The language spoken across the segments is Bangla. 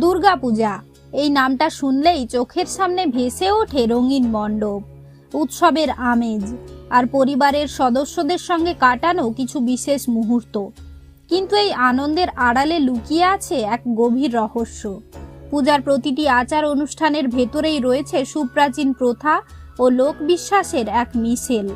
দুর্গাপূজা। এই নামটা শুনলেই চোখের সামনে ভেসে ওঠে রঙিন মণ্ডপ, উৎসবের আমেজ আর পরিবারের সদস্যদের সঙ্গে কাটানো কিছু বিশেষ মুহূর্ত। কিন্তু এই আনন্দের আড়ালে লুকিয়ে আছে এক গভীর রহস্য। পূজার প্রতিটি আচার অনুষ্ঠানের ভেতরেই রয়েছে সুপ্রাচীন প্রথা ও লোকবিশ্বাসের এক মিশেল।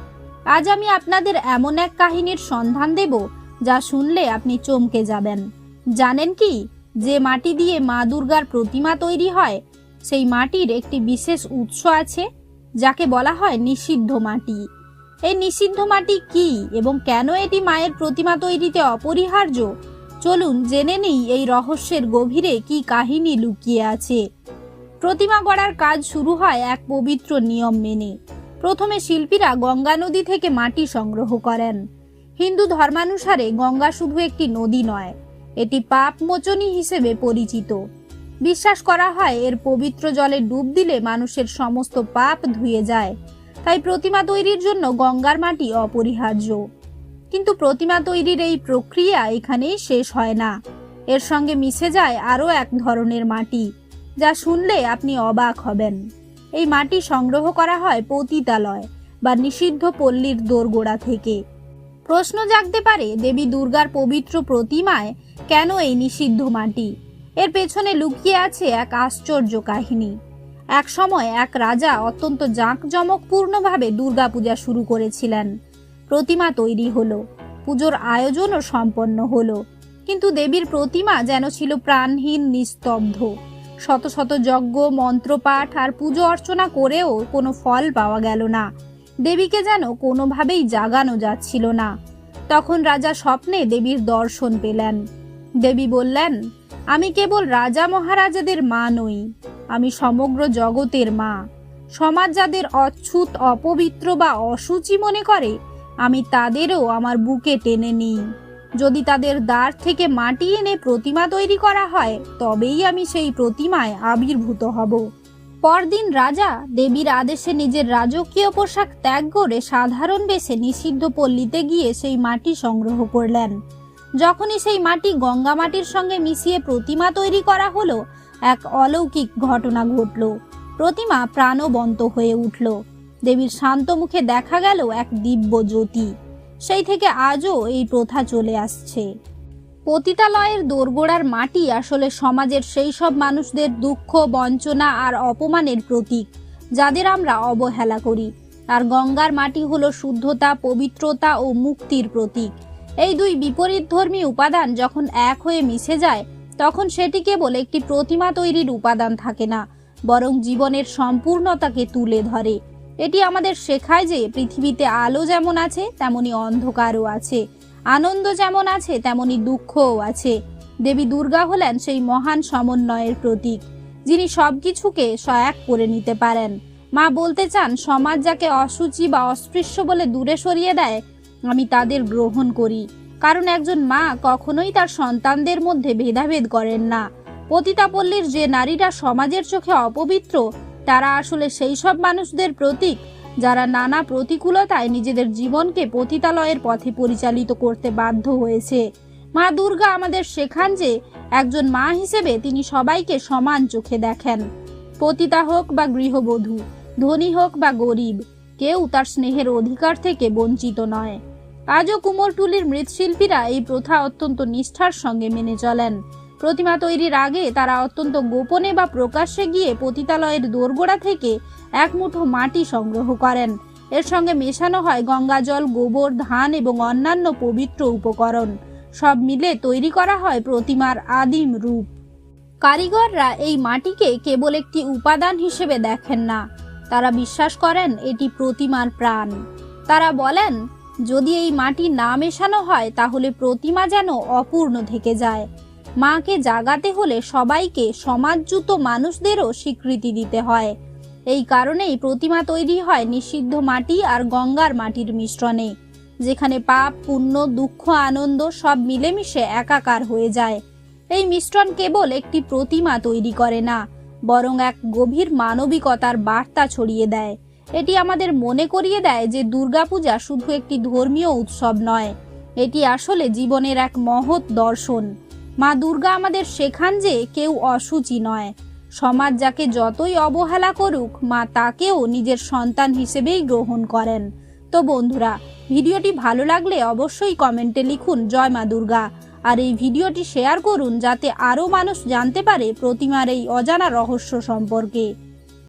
আজ আমি আপনাদের এমন এক কাহিনীর সন্ধান দেব যা শুনলে আপনি চমকে যাবেন। জানেন কি? যে মাটি দিয়ে মা দুর্গার প্রতিমা তৈরি হয়, সেই মাটির একটি বিশেষ উৎস আছে, যাকে বলা হয় নিষিদ্ধ মাটি। এই নিষিদ্ধ মাটি কি এবং কেন এটি মায়ের প্রতিমা তৈরিতে অপরিহার্য? চলুন জেনে নেই এই রহস্যের গভীরে কি কাহিনী লুকিয়ে আছে। প্রতিমা গড়ার কাজ শুরু হয় এক পবিত্র নিয়ম মেনে। প্রথমে শিল্পীরা গঙ্গা নদী থেকে মাটি সংগ্রহ করেন। হিন্দু ধর্মানুসারে গঙ্গা শুধু একটি নদী নয় এটি পাপ মোচনী হিসেবে পরিচিত। বিশ্বাস করা হয়, এর পবিত্র জলে ডুব দিলে মানুষের সমস্ত পাপ ধুয়ে যায়। তাই প্রতিমা তৈরির জন্য গঙ্গার মাটি অপরিহার্য। কিন্তু প্রতিমা তৈরির এই প্রক্রিয়া এখানেই শেষ হয় না। এর সঙ্গে মিশে যায় আরও এক ধরনের মাটি, যা শুনলে আপনি অবাক হবেন। এই মাটি সংগ্রহ করা হয় পতিতালয় বা নিষিদ্ধ পল্লীর দোরগোড়া থেকে। প্রশ্ন জাগতে পারে, দেবী দুর্গার পবিত্র প্রতিমায় কেন এই নিষিদ্ধ মাটি? এর পেছনে লুকিয়ে আছে এক আশ্চর্য কাহিনী। এক সময় এক রাজা অত্যন্ত জাঁকজমকপূর্ণভাবে দুর্গাপূজা শুরু করেছিলেন। প্রতিমা তৈরি হলো, পুজোর আয়োজনও সম্পন্ন হলো। কিন্তু দেবীর প্রতিমা যেন ছিল প্রাণহীন, নিস্তব্ধ। শত শত যজ্ঞ, মন্ত্রপাঠ আর পুজো অর্চনা করেও কোনো ফল পাওয়া গেল না। দেবীকে যেন কোনোভাবেই জাগানো যাচ্ছিল না। তখন রাজা স্বপ্নে দেবীর দর্শন পেলেন। দেবী বললেন, আমি কেবল রাজা মহারাজাদের মা নই, আমি সমগ্র জগতের মা। সমাজ যাদের অচ্ছুত, অপবিত্র বা অসুচি মনে করে, আমি তাদেরও আমার বুকে টেনে নিই। যদি তাদের দ্বার থেকে মাটি এনে প্রতিমা তৈরি করা হয়, তবেই আমি সেই প্রতিমায় আবির্ভূত হব। পরদিন রাজা দেবীর আদেশে নিজের রাজকীয় পোশাক ত্যাগ করে সাধারণ বেশে নিষিদ্ধ পল্লীতে গিয়ে সেই মাটি সংগ্রহ করলেন। যখনই সেই মাটি গঙ্গা মাটির সঙ্গে মিশিয়ে প্রতিমা তৈরি করা হলো, এক অলৌকিক ঘটনা ঘটল। প্রতিমা প্রাণবন্ত হয়ে উঠল। দেবীর শান্ত মুখে দেখা গেল এক দিব্য জ্যোতি। সেই থেকে আজও এই প্রথা চলে আসছে। পতিতালয়ের দোরগোড়ার মাটি আসলে সমাজের সেই সব মানুষদের দুঃখ, বঞ্চনা আর অপমানের প্রতীক, যাদের আমরা অবহেলা করি। আর গঙ্গার মাটি হলো শুদ্ধতা, পবিত্রতা ও মুক্তির প্রতীক। এই দুই বিপরীত ধর্মী উপাদান যখন এক হয়ে মিশে যায়, তখন সেটি কেবল একটি প্রতিমা তৈরির উপাদান থাকে না, বরং জীবনের সম্পূর্ণতাকে তুলে ধরে। এটি আমাদের শেখায় যে পৃথিবীতে আলো যেমন আছে, তেমনি অন্ধকারও আছে। আনন্দ যেমন আছে, তেমনি দুঃখও আছে। দেবী দুর্গা হলেন সেই মহান সমন্বয়ের প্রতীক, যিনি সবকিছুকে সয়াক করে নিতে পারেন। মা বলতে চান, সমাজ যাকে অসুচি বা অস্পৃশ্য বলে দূরে সরিয়ে দেয়, আমি তাদের গ্রহণ করি। কারণ একজন মা কখনোই তার সন্তানদের মধ্যে ভেদাভেদ করেন না। পতিতাপল্লীর যে নারীরা সমাজের চোখে অপবিত্র, তারা আসলে সেই সব মানুষদের প্রতীক যারা নানা প্রতিকূলতায় নিজেদের জীবনকে পতিতালয়ের পথে পরিচালিত করতে বাধ্য হয়েছে। মা দুর্গা আমাদের শেখান যে, একজন মা হিসেবে তিনি সবাইকে সমান চোখে দেখেন। পতিতা হোক বা গৃহবধূ, ধনী হোক বা গরিব, কেউ তার স্নেহের অধিকার থেকে বঞ্চিত নয়। আজও কুমোরটুলির মৃৎশিল্পীরা এই প্রথা অত্যন্ত নিষ্ঠার সঙ্গে মেনে চলেন। প্রতিমা তৈরির আগে তারা অত্যন্ত গোপনে বা প্রকাশ্যে গিয়ে পতিতালয়ের দোরগোড়া থেকে এক মুঠো মাটি সংগ্রহ করেন। এর সঙ্গে মেশানো হয় গঙ্গাজল গোবর, ধান এবং অন্যান্য পবিত্র উপকরণ। সব মিলে তৈরি করা হয় প্রতিমার আদিম রূপ। কারিগররা এই মাটিকে কেবল একটি উপাদান হিসেবে দেখেন না। তারা বিশ্বাস করেন এটি প্রতিমার প্রাণ। তারা বলেন, যদি এই মাটি না মেশানো হয়, তাহলে প্রতিমা যেন অপূর্ণ থেকে যায়। মাকে জাগাতে হলে সবাইকে সমাজচ্যুত মানুষদেরও স্বীকৃতি দিতে হয়। এই কারণেই প্রতিমা তৈরি হয় নিষিদ্ধ মাটি আর গঙ্গার মাটির মিশ্রণে, যেখানে পাপ, পুণ্য, দুঃখ, আনন্দ সব মিলেমিশে একাকার হয়ে যায়। এই মিশ্রণ কেবল একটি প্রতিমা তৈরি করে না, বরং এক গভীর মানবিকতার বার্তা ছড়িয়ে দেয়। এটি আমাদের মনে করিয়ে দেয় যে দুর্গাপূজা শুধু একটি ধর্মীয় উৎসব নয়, এটি আসলে জীবনের এক মহৎ দর্শন। মা দুর্গা আমাদের শেখান যে কেউ অসুচি নয়। সমাজ যাকে যতই অবহেলা করুক, মা তাকেও নিজের সন্তান হিসেবেই গ্রহণ করেন। তো বন্ধুরা, ভিডিওটি ভালো লাগলে অবশ্যই কমেন্টে লিখুন, জয় মা দুর্গা। আর এই ভিডিওটি শেয়ার করুন, যাতে আরও মানুষ জানতে পারে প্রতিমার এই অজানা রহস্য সম্পর্কে।